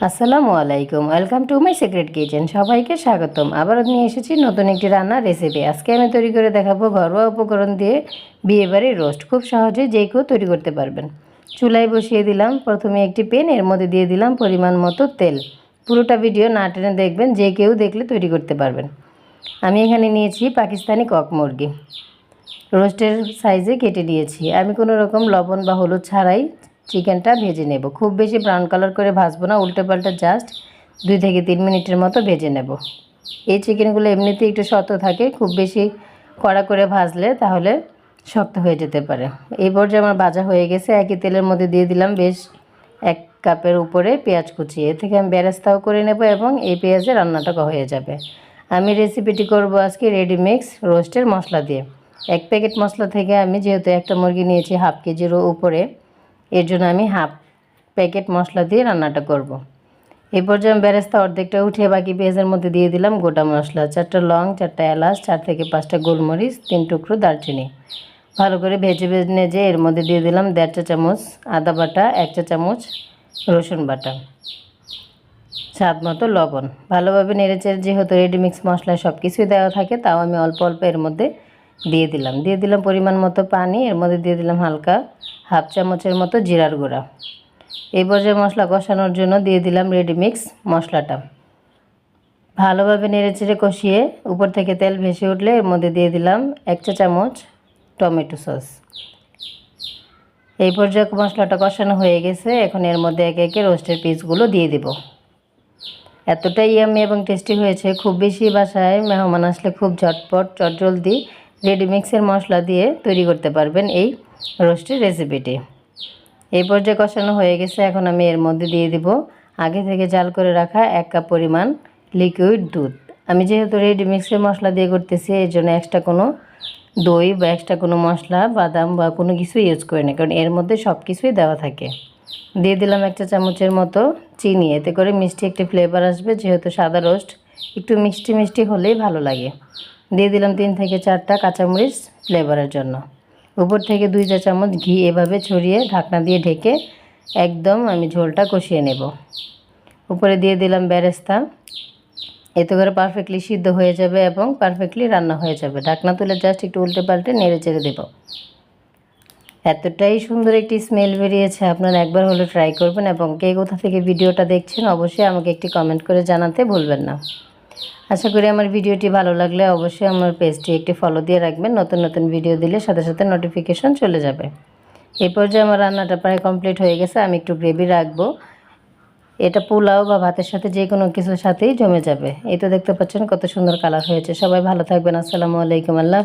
আসসালামু আলাইকুম। Welcome to my secret kitchen সবাইকে স্বাগতম। আবারও নিয়ে এসেছি নতুন একটি রান্নার রেসিপি আজকে আমি তৈরি করে দেখাবো ঘরোয়া উপকরণ দিয়ে বিয়েবাড়ির রোস্ট খুব সহজে যে কেউ তৈরি করতে পারবেন। চুলায় বসিয়ে দিলাম। প্রথমে একটি পেন এর মধ্যে দিয়ে দিলাম পরিমাণ মতো তেল। পুরোটা ভিডিও না টেনে দেখবেন, যে কেউ দেখলে তৈরি করতে পারবেন। আমি এখানে নিয়েছি পাকিস্তানি কক মুরগি। রোস্টের সাইজে কেটে নিয়েছি। আমি কোনো রকম লবণ বা হলুদ ছাড়াই চিকেনটা ভেজে নেব। খুব বেশি ব্রাউন কালার করে ভাজবো না, উল্টে পাল্টা জাস্ট দুই থেকে তিন মিনিটের মতো ভেজে নেব। এই চিকেনগুলো এমনিতেই একটু শক্ত থাকে, খুব বেশি কড়া করে ভাজলে তাহলে শক্ত হয়ে যেতে পারে। এই পর্যায়ে আমার ভাজা হয়ে গেছে, একই তেলের মধ্যে দিয়ে দিলাম বেশ এক কাপের উপরে পেঁয়াজ কুচি। এ থেকে আমি বেরেস্তাও করে নেব এবং এই পেঁয়াজে রান্নাটা হয়ে যাবে। আমি রেসিপিটি করব আজকে রেডিমিক্স রোস্টের মশলা দিয়ে। এক প্যাকেট মশলা থেকে আমি যেহেতু একটা মুরগি নিয়েছি, হাফ কেজিরও উপরে এর জন্য আমি হাফ প্যাকেট মশলা দিয়ে রান্নাটা করব। এই পর্যায়ে আমি বেরেস্তা অর্ধেকটা উঠিয়ে বাকি পেঁয়াজের মধ্যে দিয়ে দিলাম গোটা মশলা, চারটা লং, চারটা এলাচ, চার থেকে পাঁচটা গোলমরিচ, তিন টুকরো দারচিনি। ভালো করে ভেজে ভেজে নেজে এর মধ্যে দিয়ে দিলাম দেড় চা চামচ আদা বাটা, এক চা চামচ রসুন বাটা। স্বাদ মতো লবণ। ভালোভাবে নেড়েচেড়ে যেহেতু রেডিমিক্স মশলায় সব কিছুই দেওয়া থাকে, তাও আমি অল্প অল্প এর মধ্যে দিয়ে দিলাম। দিয়ে দিলাম পরিমাণ মতো পানি, এর মধ্যে দিয়ে দিলাম হালকা হাফ চামচের মতো জিরার গুঁড়া। এই পর্যায়ে মশলা কষানোর জন্য দিয়ে দিলাম রেডিমিক্স মশলাটা। ভালোভাবে নেড়েচেড়ে কষিয়ে উপর থেকে তেল ভেসে উঠলে এর মধ্যে দিয়ে দিলাম এক চা চামচ টমেটো সস। এই পর্যায়ে মশলাটা কষানো হয়ে গেছে, এখন এর মধ্যে একে একে রোস্টের পিসগুলো দিয়ে দিব। এতটাই ইয়ামি এবং টেস্টি হয়েছে, খুব বেশি বাসায় মেহমান আসলে খুব ঝটপট, চটজলদি রেডিমিক্সের মশলা দিয়ে তৈরি করতে পারবেন এই রোস্টের রেসিপিটি। এই পর্যায়ে কষানো হয়ে গেছে। এখন আমি এর মধ্যে দিয়ে দিব আগে থেকে জাল করে রাখা এক কাপ পরিমাণ লিকুইড দুধ। আমি যেহেতু রেডিমিক্সের মশলা দিয়ে করতেছি এর জন্য এক্সট্রা কোনো দই বা এক্সট্রা কোনো মশলা, বাদাম বা কোনো কিছু ইউজ করি না, কারণ এর মধ্যে সব কিছুই দেওয়া থাকে। দিয়ে দিলাম একটা চামচের মতো চিনি, এতে করে মিষ্টি একটি ফ্লেভার আসবে, যেহেতু সাদা রোস্ট একটু মিষ্টি মিষ্টি হলেই ভালো লাগে। দিয়ে দিলাম তিন থেকে চারটা কাঁচামরিচ ফ্লেভারের জন্য। উপর থেকে দুই চা চামচ ঘি এভাবে ছড়িয়ে ঢাকনা দিয়ে ঢেকে একদম আমি ঝোলটা কষিয়ে নেব। উপরে দিয়ে দিলাম ব্যারেস্তা। এতে করে পারফেক্টলি সিদ্ধ হয়ে যাবে এবং পারফেক্টলি রান্না হয়ে যাবে। ঢাকনা তুলে জাস্ট একটু উল্টে পাল্টে নেড়ে চেড়ে দেবো। এতটাই সুন্দর একটি স্মেল বেরিয়েছে। আপনারা একবার হলে ট্রাই করবেন এবং কে কোথা থেকে ভিডিওটা দেখছেন অবশ্যই আমাকে একটি কমেন্ট করে জানাতে ভুলবেন না। আশা করি আমার ভিডিওটি ভালো লাগলে অবশ্যই আমার পেজটি একটি ফলো দিয়ে রাখবেন। নতুন নতুন ভিডিও দিলে সাথে সাথে নোটিফিকেশন চলে যাবে। এই পর্যায়ে আমার রান্নাটা প্রায় কমপ্লিট হয়ে গেছে। আমি একটু গ্রেভি রাখব। এটা পোলাও বা ভাতের সাথে যে কোনো কিছুর সাথেই জমে যাবে। এই তো দেখতে পাচ্ছেন কত সুন্দর কালার হয়েছে। সবাই ভালো থাকবেন। আসসালামু আলাইকুম। আল্লাহ